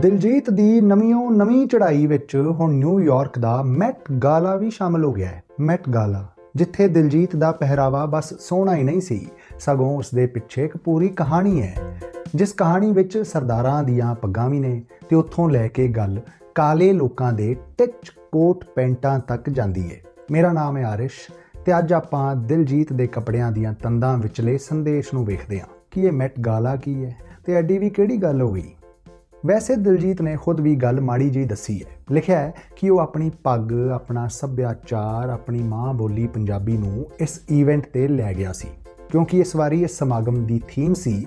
ਦਿਲਜੀਤ ਦੀ ਨਵੀਓਂ ਨਵੀਂ ਚੜ੍ਹਾਈ ਵਿੱਚ ਹੁਣ ਨਿਊਯਾਰਕ ਦਾ ਮੈਟ ਗਾਲਾ ਵੀ ਸ਼ਾਮਲ ਹੋ ਗਿਆ ਹੈ। ਮੈਟ ਗਾਲਾ ਜਿੱਥੇ ਦਿਲਜੀਤ ਦਾ ਪਹਿਰਾਵਾ ਬਸ ਸੋਹਣਾ ਹੀ ਨਹੀਂ ਸੀ, ਸਗੋਂ ਉਸ ਦੇ ਪਿੱਛੇ ਇੱਕ ਪੂਰੀ ਕਹਾਣੀ ਹੈ, ਜਿਸ ਕਹਾਣੀ ਵਿੱਚ ਸਰਦਾਰਾਂ ਦੀਆਂ ਪੱਗਾਂ ਵੀ ਨੇ ਤੇ ਉੱਥੋਂ ਲੈ ਕੇ ਗੱਲ ਕਾਲੇ ਲੋਕਾਂ ਦੇ ਟਿਚ ਕੋਟ ਪੈਂਟਾਂ ਤੱਕ ਜਾਂਦੀ ਹੈ। ਮੇਰਾ ਨਾਮ ਹੈ ਆਰਿਸ਼ ਤੇ ਅੱਜ ਆਪਾਂ ਦਿਲਜੀਤ ਦੇ ਕੱਪੜਿਆਂ ਦੀਆਂ ਤੰਦਾਂ ਵਿਚਲੇ ਸੰਦੇਸ਼ ਨੂੰ ਵੇਖਦੇ ਹਾਂ। ਕਿ ਇਹ ਮੈਟ ਗਾਲਾ ਕੀ ਹੈ ਤੇ ਐਡੀ ਵੀ ਕਿਹੜੀ ਗੱਲ ਹੋ ਗਈ? ਵੈਸੇ ਦਿਲਜੀਤ ਨੇ ਖੁਦ ਵੀ ਗੱਲ ਮਾੜੀ ਜਿਹੀ ਦੱਸੀ ਹੈ। ਲਿਖਿਆ ਹੈ ਕਿ ਉਹ ਆਪਣੀ ਪੱਗ, ਆਪਣਾ ਸੱਭਿਆਚਾਰ, ਆਪਣੀ ਮਾਂ ਬੋਲੀ ਪੰਜਾਬੀ ਨੂੰ ਇਸ ਇਵੈਂਟ ਤੇ ਲੈ ਗਿਆ ਸੀ। ਕਿਉਂਕਿ ਇਸ ਵਾਰੀ ਇਸ ਸਮਾਗਮ ਦੀ ਥੀਮ ਸੀ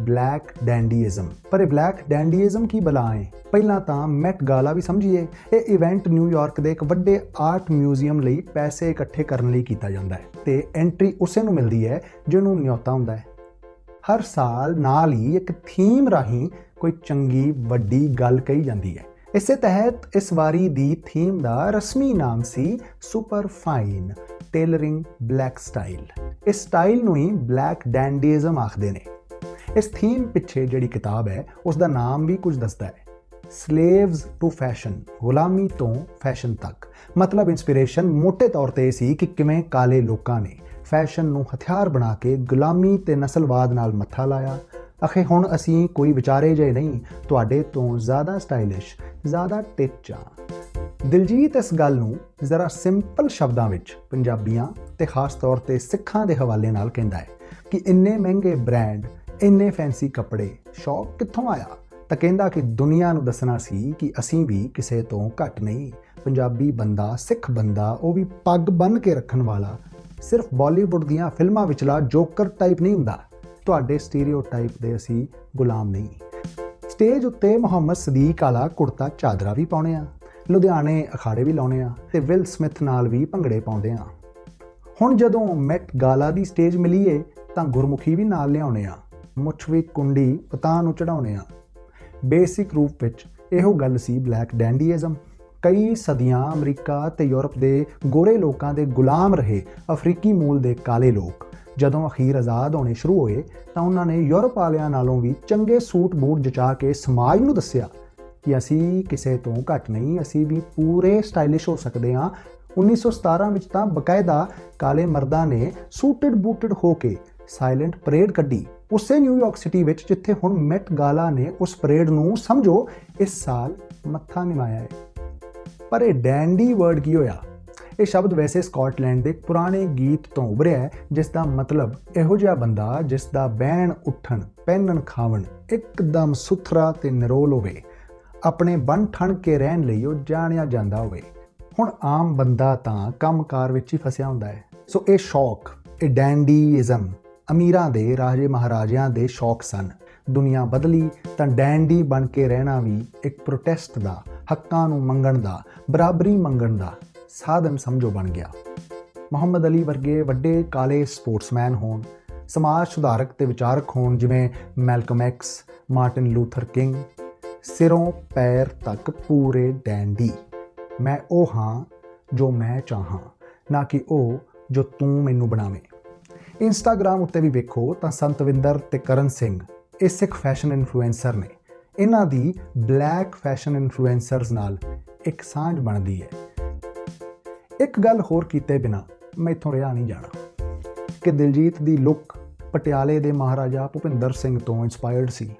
ਬਲੈਕ ਡੈਂਡੀਇਜ਼ਮ ਪਰ ਇਹ ਬਲੈਕ ਡੈਂਡੀਇਜ਼ਮ ਕੀ ਬਲਾ ਹੈ? ਪਹਿਲਾਂ ਤਾਂ ਮੈਟ ਗਾਲਾ ਵੀ ਸਮਝੀਏ, ਇਹ ਇਵੈਂਟ ਨਿਊਯਾਰਕ ਦੇ ਇੱਕ ਵੱਡੇ ਆਰਟ ਮਿਊਜ਼ੀਅਮ ਲਈ ਪੈਸੇ ਇਕੱਠੇ ਕਰਨ ਲਈ ਕੀਤਾ ਜਾਂਦਾ ਹੈ ਤੇ ਐਂਟਰੀ ਉਸੇ ਨੂੰ ਮਿਲਦੀ ਹੈ ਜਿਹਨੂੰ ਨਿਯੋਤਾ ਹੁੰਦਾ ਹੈ। ਹਰ ਸਾਲ ਨਾਲ ਹੀ ਇੱਕ ਥੀਮ ਰਾਹੀਂ ਕੋਈ ਚੰਗੀ ਵੱਡੀ ਗੱਲ ਕਹੀ ਜਾਂਦੀ ਹੈ। ਇਸੇ ਤਹਿਤ ਇਸ ਵਾਰੀ ਦੀ ਥੀਮ ਦਾ ਰਸਮੀ ਨਾਮ ਸੀ super fine tailoring black style ਇਸ ਸਟਾਈਲ ਨੂੰ ਹੀ ਬਲੈਕ ਡੈਂਡੀਜ਼ਮ ਆਖਦੇ ਨੇ। ਇਸ ਥੀਮ ਪਿੱਛੇ ਜਿਹੜੀ ਕਿਤਾਬ ਹੈ ਉਸ ਦਾ ਨਾਮ ਵੀ ਕੁਝ ਦੱਸਦਾ ਹੈ। ਸਲੇਵਸ ਟੂ ਫੈਸ਼ਨ ਗੁਲਾਮੀ ਤੋਂ ਫੈਸ਼ਨ ਤੱਕ। ਮਤਲਬ ਇਨਸਪੀਰੇਸ਼ਨ ਮੋٹے ਤੌਰ ਤੇ ਇਹ ਸੀ ਕਿ ਕਿਵੇਂ ਕਾਲੇ ਲੋਕਾਂ ਨੇ ਫੈਸ਼ਨ ਨੂੰ ਹਥਿਆਰ ਬਣਾ ਕੇ ਗੁਲਾਮੀ ਤੇ ਨਸਲਵਾਦ ਨਾਲ ਮੱਥਾ ਲਾਇਆ ਅਖੇ ਹੁਣ ਅਸੀਂ ਕੋਈ ਵਿਚਾਰੇ ਜੇ ਨਹੀਂ, ਤੁਹਾਡੇ ਤੋਂ ਜ਼ਿਆਦਾ ਸਟਾਈਲਿਸ਼ ਜ਼ਿਆਦਾ ਟਿੱਚ। ਦਿਲਜੀਤ ਇਸ ਗੱਲ ਨੂੰ ਜ਼ਰਾ ਸਿੰਪਲ ਸ਼ਬਦਾਂ ਵਿੱਚ ਪੰਜਾਬੀਆਂ ਤੇ ਖਾਸ ਤੌਰ ਤੇ ਸਿੱਖਾਂ ਦੇ ਹਵਾਲੇ ਨਾਲ ਕਹਿੰਦਾ ਹੈ ਕਿ ਇੰਨੇ ਮਹਿੰਗੇ ਬ੍ਰਾਂਡ ਇੰਨੇ ਫੈਂਸੀ ਕੱਪੜੇ, ਸ਼ੌਕ ਕਿੱਥੋਂ ਆਇਆ? ਤਾਂ ਕਹਿੰਦਾ ਕਿ ਦੁਨੀਆ ਨੂੰ ਦੱਸਣਾ ਸੀ ਕਿ ਅਸੀਂ ਵੀ ਕਿਸੇ ਤੋਂ ਘੱਟ ਨਹੀਂ। ਪੰਜਾਬੀ ਬੰਦਾ, ਸਿੱਖ ਬੰਦਾ, ਉਹ ਵੀ ਪੱਗ ਬੰਨ ਕੇ ਰੱਖਣ ਵਾਲਾ ਸਿਰਫ ਬਾਲੀਵੁੱਡ ਦੀਆਂ ਫਿਲਮਾਂ ਵਿਚਲਾ ਜੋਕਰ ਟਾਈਪ ਨਹੀਂ ਹੁੰਦਾ। ਤੁਹਾਡੇ ਸਟੀਰੀਓਟਾਈਪ ਦੇ ਅਸੀਂ ਗੁਲਾਮ ਨਹੀਂ। ਸਟੇਜ ਉੱਤੇ ਮੁਹੰਮਦ ਸਦੀਕ ਵਾਲਾ ਕੁੜਤਾ ਚਾਦਰਾ ਵੀ ਪਾਉਣੇ ਆ, ਲੁਧਿਆਣੇ ਅਖਾੜੇ ਵੀ ਲਾਉਣੇ ਆ ਤੇ ਵਿਲ ਸਮਿਥ ਨਾਲ ਵੀ ਭੰਗੜੇ ਪਾਉਂਦੇ ਆ। ਹੁਣ ਜਦੋਂ ਮੈਟ ਗਾਲਾ ਦੀ ਸਟੇਜ ਮਿਲੀਏ ਤਾਂ ਗੁਰਮੁਖੀ ਵੀ ਨਾਲ ਲਿਆਉਣੇ ਆ ਮੁੱਛ ਵੀ ਕੁੰਡੀ ਪਤਾ ਨੂੰ ਚੜਾਉਣੇ ਆ। ਬੇਸਿਕ ਰੂਪ ਵਿੱਚ ਇਹੋ ਗੱਲ ਸੀ ਬਲੈਕ ਡੈਂਡੀਇਜ਼ਮ ਕਈ ਸਦੀਆਂ ਅਮਰੀਕਾ ਤੇ ਯੂਰਪ ਦੇ ਗੋਰੇ ਲੋਕਾਂ ਦੇ ਗੁਲਾਮ ਰਹੇ ਅਫਰੀਕੀ ਮੂਲ ਦੇ ਕਾਲੇ ਲੋਕ। ਜਦੋਂ ਅਖੀਰ ਆਜ਼ਾਦ ਹੋਣੇ ਸ਼ੁਰੂ ਹੋਏ ਤਾਂ ਉਹਨਾਂ ਨੇ ਯੂਰਪ ਵਾਲਿਆਂ ਨਾਲੋਂ ਵੀ ਚੰਗੇ ਸੂਟ ਬੂਟ ਜਚਾ ਕੇ ਸਮਾਜ ਨੂੰ ਦੱਸਿਆ ਕਿ ਅਸੀਂ ਕਿਸੇ ਤੋਂ ਘੱਟ ਨਹੀਂ, ਅਸੀਂ ਵੀ ਪੂਰੇ ਸਟਾਈਲਿਸ਼ ਹੋ ਸਕਦੇ ਹਾਂ। 1917 ਵਿੱਚ ਤਾਂ ਬਕਾਇਦਾ ਕਾਲੇ ਮਰਦਾਂ ਨੇ ਸੂਟਡ ਬੂਟਡ ਹੋ ਕੇ ਸਾਇਲੈਂਟ ਪਰੇਡ ਕੱਢੀ। ਉਸੇ ਨਿਊਯਾਰਕ ਸਿਟੀ ਵਿੱਚ ਜਿੱਥੇ ਹੁਣ ਮੈਟ ਗਾਲਾ ਨੇ ਉਸ ਪਰੇਡ ਨੂੰ ਸਮਝੋ, ਇਸ ਸਾਲ ਮੱਥਾ ਨਿਮਾਇਆ ਹੈ। ਪਰ ਇਹ ਡੈਂਡੀ ਵਰਡ ਕੀ ਹੋਇਆ? ਇਹ ਸ਼ਬਦ ਵੈਸੇ ਸਕਾਟਲੈਂਡ ਦੇ ਪੁਰਾਣੇ ਗੀਤ ਤੋਂ ਉਭਰਿਆ ਹੈ, ਜਿਸ ਦਾ ਮਤਲਬ ਇਹੋ ਜਿਹਾ ਬੰਦਾ, ਜਿਸ ਦਾ ਬਹਿਣ, ਉੱਠਣ, ਪਹਿਨਣ, ਖਾਵਣ ਇੱਕਦਮ ਸੁਥਰਾ ਤੇ ਨਿਰੋਲ ਹੋਵੇ। ਆਪਣੇ ਬਨ ਠਣ ਕੇ ਰਹਿਣ ਲਈ ਉਹ ਜਾਣਿਆ ਜਾਂਦਾ ਹੋਵੇ। ਹੁਣ ਆਮ ਬੰਦਾ ਤਾਂ ਕੰਮਕਾਰ ਵਿੱਚ ਹੀ ਫਸਿਆ ਹੁੰਦਾ ਹੈ। ਸੋ ਇਹ ਸ਼ੌਕ, ਇਹ ਡੈਂਡੀਇਜ਼ਮ ਅਮੀਰਾਂ ਦੇ ਰਾਜੇ ਮਹਾਰਾਜਿਆਂ ਦੇ ਸ਼ੌਕ ਸਨ। ਦੁਨੀਆ ਬਦਲੀ ਤਾਂ ਡੈਂਡੀ ਬਣ ਕੇ ਰਹਿਣਾ ਵੀ ਇੱਕ ਪ੍ਰੋਟੈਸਟ ਦਾ, ਹੱਕਾਂ ਨੂੰ ਮੰਗਣ ਦਾ, ਬਰਾਬਰੀ ਮੰਗਣ ਦਾ ਸਾਧਨ ਸਮਝੋ ਬਣ ਗਿਆ। ਮੁਹੰਮਦ ਅਲੀ ਵਰਗੇ ਵੱਡੇ ਕਾਲੇ ਸਪੋਰਟਸਮੈਨ ਹੋਣ, ਸਮਾਜ ਸੁਧਾਰਕ ਤੇ ਵਿਚਾਰਕ ਹੋਣ ਜਿਵੇਂ Malcolm X, Martin Luther King, ਸਿਰੋਂ ਪੈਰ ਤੱਕ ਪੂਰੇ ਡੈਂਡੀ ਮੈਂ ਉਹ ਹਾਂ ਜੋ ਮੈਂ ਚਾਹਾਂ, ਨਾ ਕਿ ਉਹ ਜੋ ਤੂੰ ਮੈਨੂੰ ਬਣਾਵੇਂ। ਇੰਸਟਾਗ੍ਰam ਉੱਤੇ ਵੀ ਵੇਖੋ ਤਾਂ ਸੰਤਵਿੰਦਰ ਤੇ ਕਰਨ ਸਿੰਘ, ਇਹ ਸਿੱਖ ਫੈਸ਼ਨ ਇਨਫਲੂਐਂਸਰ ਨੇ। ਇਹਨਾਂ ਦੀ ਬਲੈਕ ਫੈਸ਼ਨ ਇਨਫਲੂਐਂਸਰਸ ਨਾਲ ਇੱਕ ਸਾਂਝ ਬਣਦੀ ਹੈ। ਇੱਕ ਗੱਲ ਹੋਰ ਕੀਤੇ ਬਿਨਾ ਮੈਂ ਇੱਥੋਂ ਰਿਹਾ ਨਹੀਂ ਜਾਣਾ। ਕਿ ਦਿਲਜੀਤ ਦੀ ਲੁੱਕ ਪਟਿਆਲੇ ਦੇ ਮਹਾਰਾਜਾ ਭੁਪਿੰਦਰ ਸਿੰਘ ਤੋਂ ਇਨਸਪਾਇਰਡ ਸੀ।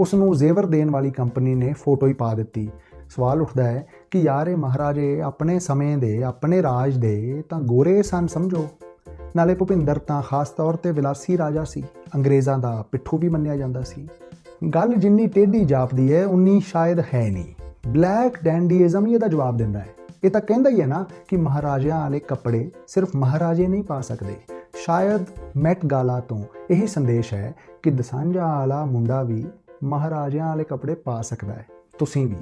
ਉਸ ਨੂੰ ਜ਼ੇਵਰ ਦੇਣ ਵਾਲੀ ਕੰਪਨੀ ਨੇ ਫੋਟੋ ਹੀ ਪਾ ਦਿੱਤੀ। ਸਵਾਲ ਉੱਠਦਾ ਹੈ ਕਿ ਯਾਰ ਇਹ ਮਹਾਰਾਜੇ ਆਪਣੇ ਸਮੇਂ ਦੇ, ਆਪਣੇ ਰਾਜ ਦੇ ਤਾਂ ਗੋਰੇ ਸਨ ਸਮਝੋ। ਨਾਲੇ ਭੁਪਿੰਦਰ ਤਾਂ ਖਾਸ ਤੌਰ ਤੇ ਵਿਲਾਸੀ ਰਾਜਾ ਸੀ। ਅੰਗਰੇਜ਼ਾਂ ਦਾ ਪਿੱਠੂ ਵੀ ਮੰਨਿਆ ਜਾਂਦਾ ਸੀ। ਗੱਲ ਜਿੰਨੀ ਟੇਢੀ ਜਾਪਦੀ ਹੈ, ਉਨੀ ਸ਼ਾਇਦ ਹੈ ਨਹੀਂ। ਬਲੈਕ ਡੈਂਡੀਇਜ਼ਮ ਹੀ ਇਹਦਾ ਜਵਾਬ ਦਿੰਦਾ ਹੈ। ਇਹ ਤਾਂ ਕਹਿੰਦਾ ਹੀ ਹੈ ਨਾ ਕਿ ਮਹਾਰਾਜਿਆਂ ਵਾਲੇ ਕੱਪੜੇ ਸਿਰਫ ਮਹਾਰਾਜੇ ਨਹੀਂ ਪਾ ਸਕਦੇ। ਸ਼ਾਇਦ ਮੈਟ ਗਾਲਾ ਤੋਂ ਇਹੀ ਸੰਦੇਸ਼ ਹੈ ਕਿ ਦਸਾਂਝਾ ਵਾਲਾ ਮੁੰਡਾ ਵੀ ਮਹਾਰਾਜਿਆਂ ਵਾਲੇ ਕੱਪੜੇ ਪਾ ਸਕਦਾ ਹੈ। ਤੁਸੀਂ ਵੀ।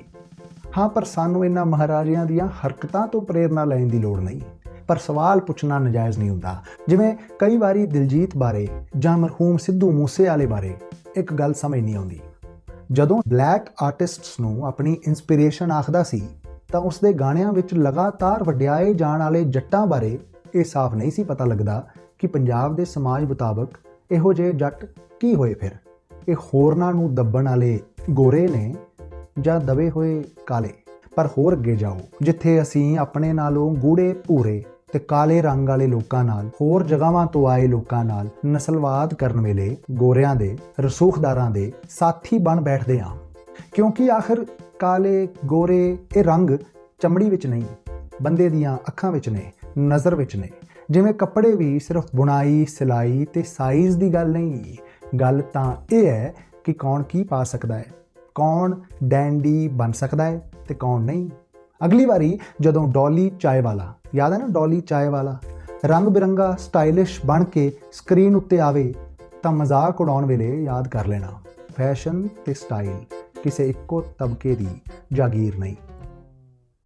ਹਾਂ, ਪਰ ਸਾਨੂੰ ਇਹਨਾਂ ਮਹਾਰਾਜਿਆਂ ਦੀਆਂ ਹਰਕਤਾਂ ਤੋਂ ਪ੍ਰੇਰਣਾ ਲੈਣ ਦੀ ਲੋੜ ਨਹੀਂ। ਪਰ ਸਵਾਲ ਪੁੱਛਣਾ ਨਜਾਇਜ਼ ਨਹੀਂ ਹੁੰਦਾ। ਜਿਵੇਂ ਕਈ ਵਾਰੀ ਦਿਲਜੀਤ ਬਾਰੇ ਜਾਂ ਮਰਹੂਮ ਸਿੱਧੂ ਮੂਸੇਵਾਲੇ ਬਾਰੇ ਇੱਕ ਗੱਲ ਸਮਝ ਨਹੀਂ ਆਉਂਦੀ। ਜਦੋਂ ਬਲੈਕ ਆਰਟਿਸਟਸ ਨੂੰ ਆਪਣੀ ਇਨਸਪੀਰੇਸ਼ਨ ਆਖਦਾ ਸੀ ਤਾਂ ਉਸ ਦੇ ਗਾਣਿਆਂ ਵਿੱਚ ਲਗਾਤਾਰ ਵਡਿਆਏ ਜਾਣ ਵਾਲੇ ਜੱਟਾਂ ਬਾਰੇ ਇਹ ਸਾਫ਼ ਨਹੀਂ ਸੀ ਪਤਾ ਲੱਗਦਾ ਕਿ ਪੰਜਾਬ ਦੇ ਸਮਾਜ ਮੁਤਾਬਕ ਇਹੋ ਜਿਹੇ ਜੱਟ ਕੀ ਹੋਏ ਫਿਰ। ਇਹ ਹੋਰਨਾਂ ਨੂੰ ਦੱਬਣ ਵਾਲੇ ਗੋਰੇ ਨੇ ਜਾਂ ਦਬੇ ਹੋਏ ਕਾਲੇ? ਪਰ ਹੋਰ ਅੱਗੇ ਜਾਓ, ਜਿੱਥੇ ਅਸੀਂ ਆਪਣੇ ਨਾਲੋਂ ਗੂੜੇ ਭੂਰੇ ਤੇ ਕਾਲੇ ਰੰਗ ਵਾਲੇ ਲੋਕਾਂ ਨਾਲ, ਹੋਰ ਜਗ੍ਹਾਵਾਂ ਤੋਂ ਆਏ ਲੋਕਾਂ ਨਾਲ ਨਸਲਵਾਦ ਕਰਨ ਵੇਲੇ ਗੋਰਿਆਂ ਦੇ, ਰਸੂਖਦਾਰਾਂ ਦੇ ਸਾਥੀ ਬਣ ਬੈਠਦੇ ਹਾਂ। ਕਿਉਂਕਿ ਆਖਰ ਕਾਲੇ, ਗੋਰੇ, ਇਹ ਰੰਗ ਚਮੜੀ ਵਿੱਚ ਨਹੀਂ। ਬੰਦੇ ਦੀਆਂ ਅੱਖਾਂ ਵਿੱਚ ਨੇ, ਨਜ਼ਰ ਵਿੱਚ ਨੇ। ਜਿਵੇਂ ਕੱਪੜੇ ਵੀ ਸਿਰਫ ਬੁਣਾਈ, ਸਿਲਾਈ ਤੇ ਸਾਈਜ਼ ਦੀ ਗੱਲ ਨਹੀਂ। ਗੱਲ ਤਾਂ ਇਹ ਹੈ ਕਿ ਕੌਣ ਕੀ ਪਾ ਸਕਦਾ ਹੈ। ਕੌਣ ਡੈਂਡੀ ਬਣ ਸਕਦਾ ਹੈ ਤੇ ਕੌਣ ਨਹੀਂ। ਅਗਲੀ ਵਾਰੀ ਜਦੋਂ ਡੋਲੀ ਚਾਏ ਵਾਲਾ ਯਾਦ ਹੈ ਨਾ ਡੋਲੀ ਚਾਏ ਵਾਲਾ ਰੰਗ ਬਿਰੰਗਾ ਸਟਾਈਲਿਸ਼ ਬਣ ਕੇ ਸਕਰੀਨ ਉੱਤੇ ਆਵੇ ਤਾਂ ਮਜ਼ਾਕ ਉਡਾਉਣ ਵੇਲੇ ਯਾਦ ਕਰ ਲੈਣਾ। ਫੈਸ਼ਨ ਤੇ ਸਟਾਈਲ। ਕਿਸੇ ਇੱਕੋ ਤਬਕੇ ਦੀ ਜਾਗੀਰ ਨਹੀਂ।